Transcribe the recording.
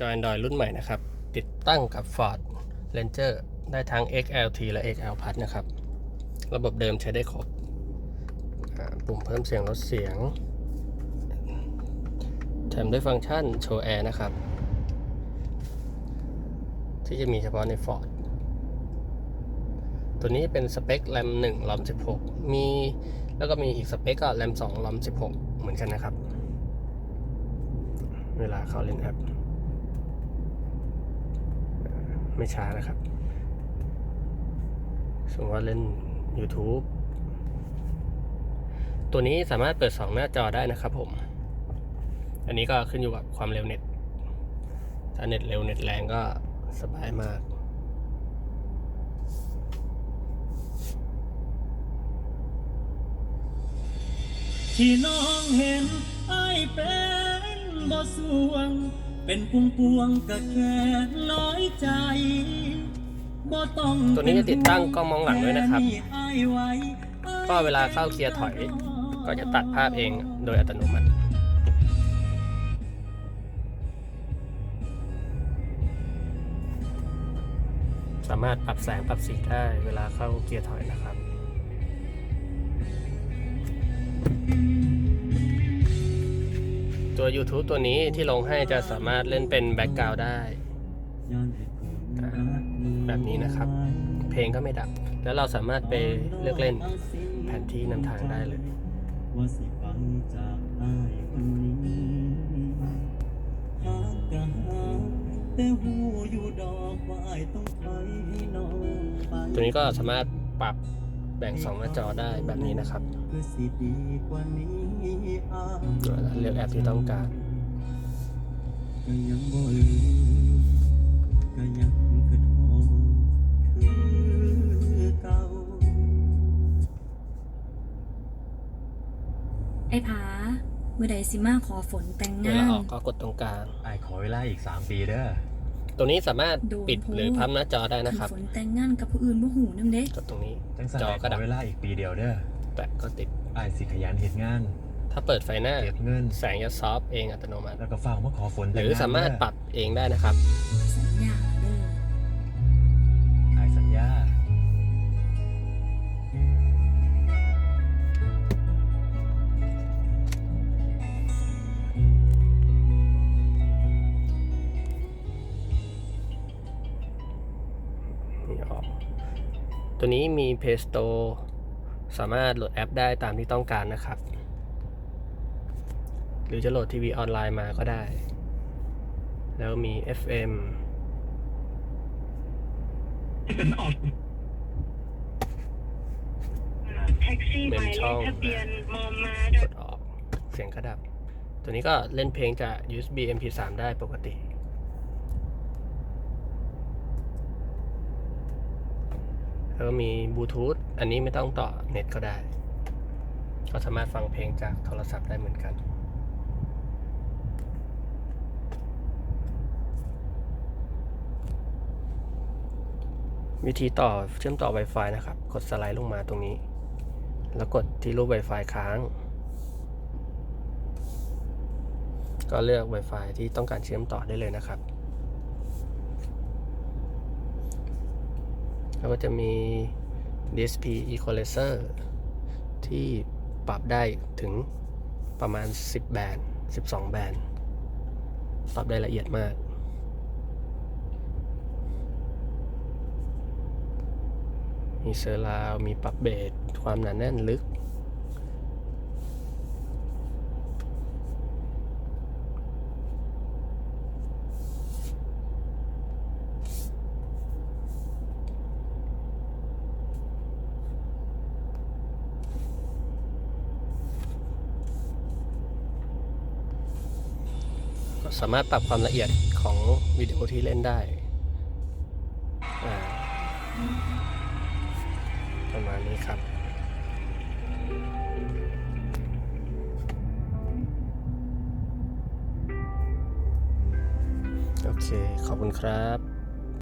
จอ Android รุ่นใหม่นะครับ ติดตั้งกับ Ford Ranger ได้ทั้ง XLT และ XL Plus นะครับ ระบบเดิมใช้ได้ครบปุ่มเพิ่มเสียงลดเสียงแถมด้วยฟังก์ชันโชว์แอร์นะครับ ที่จะมีเฉพาะใน Ford ตัวนี้เป็นสเปค RAM 1 ROM 16 มีแล้วก็มีอีกสเปคก็ RAM 2 ROM 16 เหมือนกันนะครับ เวลาเขาเล่นแอป ไม่ช้านะครับ สมมติว่าเล่น YouTube ตัวนี้สามารถเปิด 2 หน้าจอได้นะครับผม อันนี้ก็ขึ้นอยู่กับความเร็วเน็ต ถ้าเน็ตเร็วเน็ตแรงก็สบายมาก ที่น้องเห็นไอเป็นบ่สวง เป็นปุงปวงก็แค่น้อยใจบ่ ต้องตัวนี้จะติดตั้งกล้องมองหลังด้วยนะครับแมีอ้ายไว้ก็เวลาเข้าเกียร์ถอย ก็จะตัดภาพเองโดยอัตโนมัติสามารถปรับแสงปรับสีได้เวลาเข้าเกียร์ถอยนะครับ ตัว YouTube ตัวนี้ที่ลงให้จะสามารถเล่นเป็นแบ็กกราวด์ได้อ่า แบบนี้นะครับ เพลงก็ไม่ดับ แล้วเราสามารถไปเลือกเล่นแผนที่นำทางได้เลยว่าสิฟังจากอ้ายคนนี้หากกะหาแต่หูอยู่ดอกว่าอ้ายต้องถอยให้น้องไปตัวนี้ก็สามารถปรับแบ่งสองหน้าจอได้แบบนี้นะครับคือสิดีกว่านี้อ้ายเลือกแอปที่ต้องการ ก็ยังบ่ลืมก็ยังคือโทษคือเก่าไอ้ผาเมื่อใดสิมาขอฝนแต่งเวงาลาน ออกก็กดตรงกลาง ไอ้ขอเวลาอีก 3 ปีเด้อ ตัวนี้สามารถโดนปิดโพสต์ หรือพับหน้าจอได้นะครับฝนแต่งงานกับผู้อื่นบ่หูนำเด้ กดตรงนี้ จังสันจอไอ้ก็ขดัอบ เวลาอีกปีเดียวเด้อแตะก็ติด ไอ้สิขยันเฮ็ดงาน ถ้าเปิดไฟหน้า เก็บเงิน แสงจะซอฟต์เองอัตโนมัติ แล้วก็ฟังมาขอฝนหแต่งรืองนสามารถเด้อ ปรับเองได้นะครับ สัญญาเตัวนี้มี Play Store สามารถโหลดแอปได้ตามที่ต้องการนะครับ หรือจะโหลดทีวีออนไลน์มาก็ได้ แล้วมี FM แท็กซี่หมายเลขทะเบียนมอมากดออก เสียงกระดับ ตัวนี้ก็เล่นเพลงจาก USB MP3 ได้ปกติ แล้วก็มีบลูทูธอันนี้ไม่ต้องต่อเน็ตก็ได้ ก็สามารถฟังเพลงจากโทรศัพท์ได้เหมือนกัน วิธีต่อเชื่อมต่อ Wi-Fi นะครับ กดสไลด์ลงมาตรงนี้ แล้วกดที่รูป Wi-Fi ค้าง ก็เลือก Wi-Fi ที่ต้องการเชื่อมต่อได้เลยนะครับ แล้วก็จะมี DSP Equalizer ที่ปรับได้ถึงประมาณ 10 แบนด์12 แบนด์ปรับได้ละเอียดมาก มีเซอร์ราวมีปรับเบสความหนาแน่นลึก สามารถปรับความละเอียดของวิดีโอที่เล่นได้ประมาณนี้ครับ โอเค ขอบคุณครับ